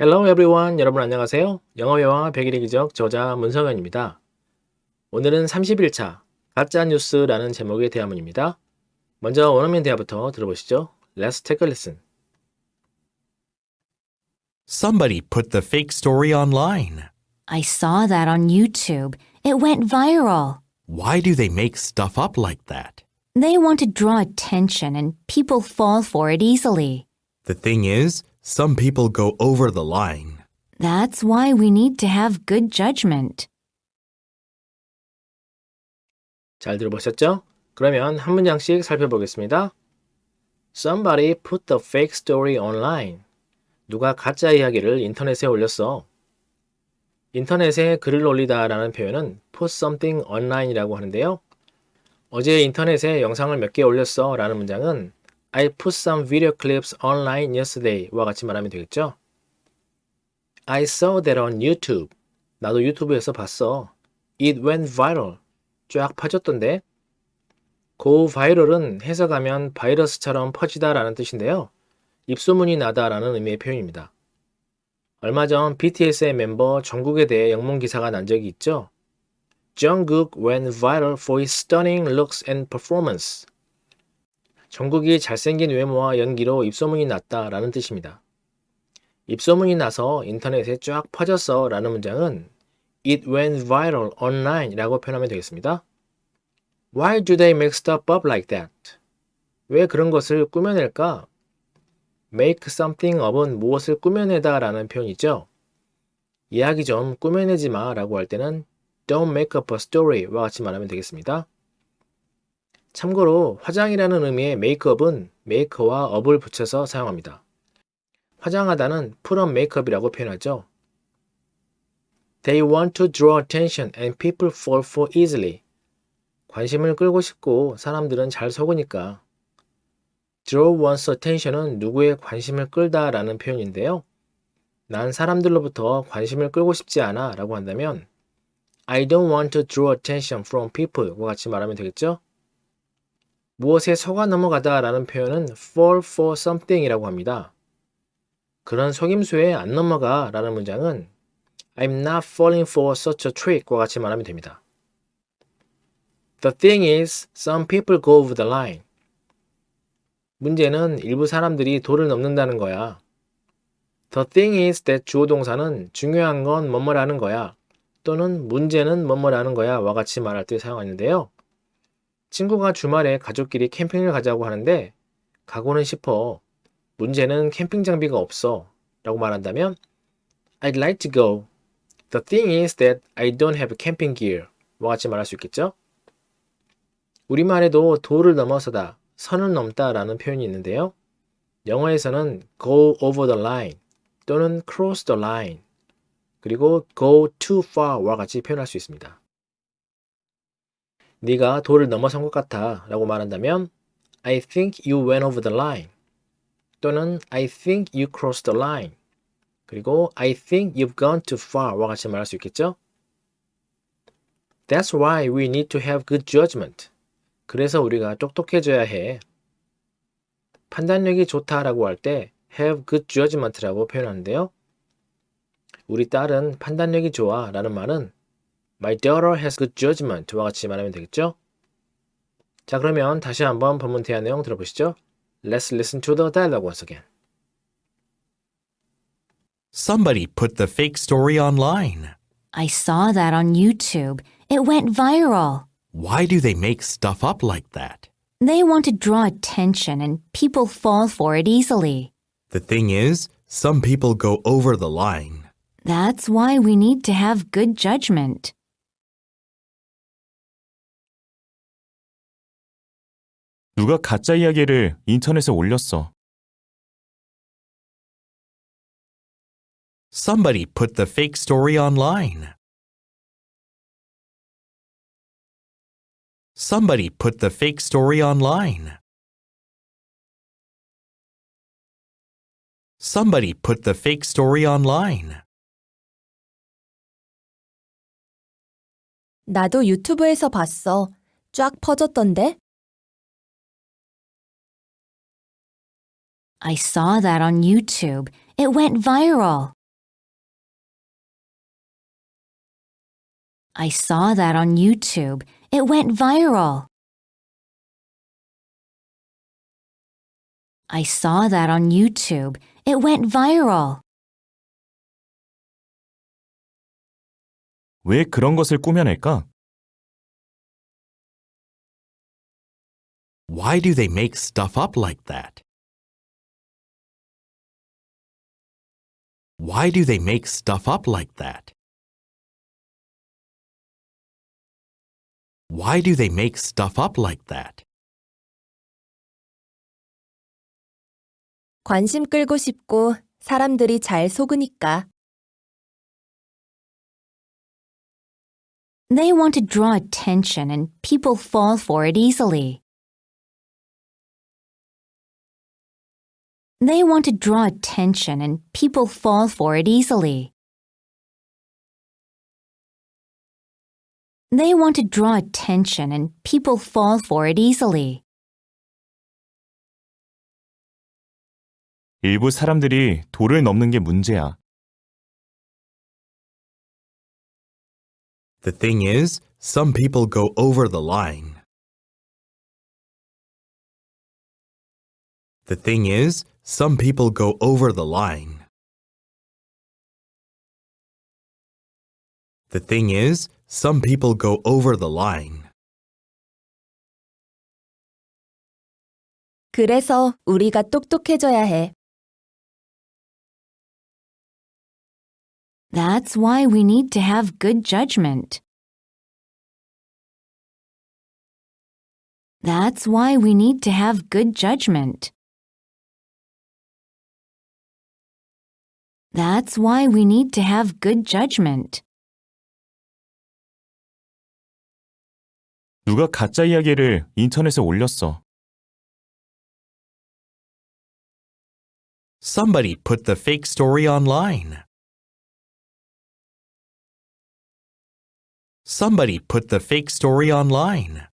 Hello everyone. 여러분 안녕하세요. 영어회화 100일의 기적 저자 문성현입니다. 오늘은 31차 가짜 뉴스라는 제목의 대화문입니다. 먼저 원어민 대화부터 들어보시죠. Let's take a listen. Somebody put the fake story online. I saw that on YouTube. It went viral. Why do they make stuff up like that? They want to draw attention and people fall for it easily. The thing is, some people go over the line. That's why we need to have good judgment. 잘 들어보셨죠? 그러면 한 문장씩 살펴보겠습니다. Somebody put the fake story online. 누가 가짜 이야기를 인터넷에 올렸어. 인터넷에 글을 올리다 라는 표현은 put something online이라고 하는데요. 어제 인터넷에 영상을 몇 개 올렸어 라는 문장은 I put some video clips online yesterday 와 같이 말하면 되겠죠. I saw that on YouTube. 나도 유튜브에서 봤어. It went viral. 쫙 퍼졌던데. go viral은 해석하면 바이러스처럼 퍼지다 라는 뜻인데요. 입소문이 나다 라는 의미의 표현입니다. 얼마 전 BTS의 멤버 정국에 대해 영문 기사가 난 적이 있죠. Jungkook went viral for his stunning looks and performance. 정국이 잘생긴 외모와 연기로 입소문이 났다 라는 뜻입니다. 입소문이 나서 인터넷에 쫙 퍼졌어 라는 문장은 It went viral online 라고 표현하면 되겠습니다. Why do they make stuff up like that? 왜 그런 것을 꾸며낼까? make something up은 무엇을 꾸며내다 라는 표현이죠. 이야기 좀 꾸며내지 마 라고 할 때는 don't make up a story와 같이 말하면 되겠습니다. 참고로 화장이라는 의미의 makeup은 make와 up을 붙여서 사용합니다. 화장하다는 on makeup이라고 표현하죠. They want to draw attention and people fall for easily. 관심을 끌고 싶고 사람들은 잘 속으니까. draw one's attention은 누구의 관심을 끌다 라는 표현인데요. 난 사람들로부터 관심을 끌고 싶지 않아 라고 한다면 I don't want to draw attention from people과 같이 말하면 되겠죠? 무엇에 속아 넘어가다 라는 표현은 fall for something 이라고 합니다. 그런 속임수에 안 넘어가 라는 문장은 I'm not falling for such a trick과 같이 말하면 됩니다. The thing is, some people go over the line. 문제는 일부 사람들이 도를 넘는다는 거야. The thing is that 주어 동사는 중요한 건 뭐뭐라는 거야. 또는 문제는 뭐뭐라는 거야 와 같이 말할 때 사용하는데요. 친구가 주말에 가족끼리 캠핑을 가자고 하는데 가고는 싶어. 문제는 캠핑 장비가 없어. 라고 말한다면 I'd like to go. The thing is that I don't have camping gear. 와 같이 말할 수 있겠죠? 우리말에도 도를 넘어서다, 선을 넘다 라는 표현이 있는데요. 영어에서는 go over the line 또는 cross the line 그리고 go too far와 같이 표현할 수 있습니다. 네가 도를 넘어선 것 같아 라고 말한다면 I think you went over the line 또는 I think you crossed the line 그리고 I think you've gone too far와 같이 말할 수 있겠죠? That's why we need to have good judgment. 그래서 우리가 똑똑해져야 해. 판단력이 좋다라고 할 때 have good judgment라고 표현하는데요. 우리 딸은 판단력이 좋아 라는 말은 My daughter has good judgment와 같이 말하면 되겠죠? 자 그러면 다시 한번 본문 대화 내용 들어보시죠. Let's listen to the dialogue once again. Somebody put the fake story online. I saw that on YouTube. It went viral. Why do they make stuff up like that? They want to draw attention and people fall for it easily. The thing is, some people go over the line. That's why we need to have good judgment. 누가 가짜 이야기를 인터넷에 올렸어. Somebody put the fake story online. Somebody put the fake story online. Somebody put the fake story online. 나도 유튜브에서 봤어. 쫙 퍼졌던데? I saw that on YouTube. It went viral. I saw that on YouTube. It went viral. I saw that on YouTube. It went viral. 왜 그런 것을 꾸며낼까? Why do they make stuff up like that? Why do they make stuff up like that? Why do they make stuff up like that? 관심 끌고 싶고 사람들이 잘 속으니까. They want to draw attention and people fall for it easily. They want to draw attention and people fall for it easily. They want to draw attention and people fall for it easily. 일부 사람들이 도를 넘는 게 문제야. The thing is, some people go over the line. The thing is, some people go over the line. The thing is, some people go over the line. 그래서 우리가 똑똑해져야 해. That's why we need to have good judgment. That's why we need to have good judgment. That's why we need to have good judgment. 누가 가짜 이야기를 인터넷에 올렸어. Somebody put the fake story online. Somebody put the fake story online.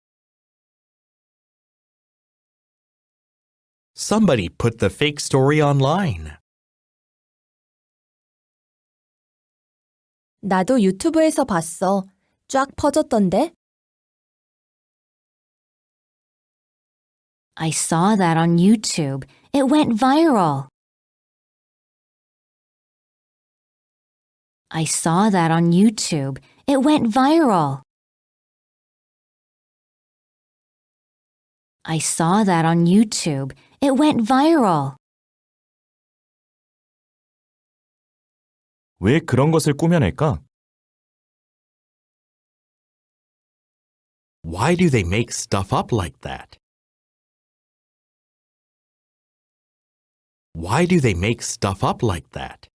Somebody put the fake story online. 나도 유튜브에서 봤어. 쫙 퍼졌던데? I saw that on YouTube. It went viral. I saw that on YouTube. It went viral. I saw that on YouTube. It went viral. 왜 그런 것을 꾸며낼까? Why do they make stuff up like that? Why do they make stuff up like that?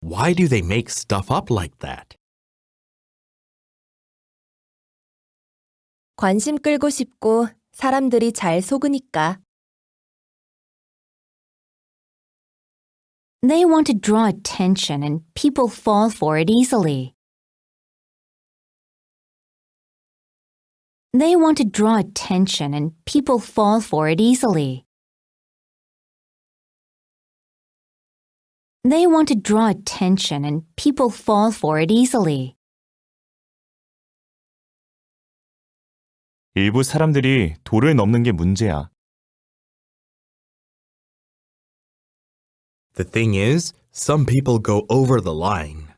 Why do they make stuff up like that? 관심 끌고 싶고 사람들이 잘 속으니까. They want to draw attention and people fall for it easily. They want to draw attention and people fall for it easily. They want to draw attention and people fall for it easily. 일부 사람들이 도를 넘는 게 문제야. The thing is, some people go over the line.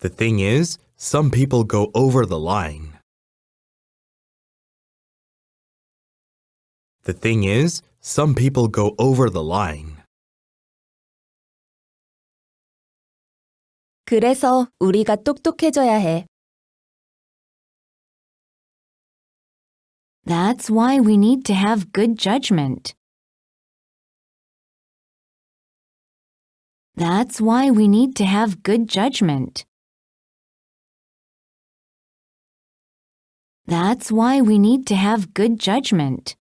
The thing is, some people go over the line. The thing is, some people go over the line. 그래서 우리가 똑똑해져야 해. That's why we need to have good judgment. That's why we need to have good judgment. That's why we need to have good judgment.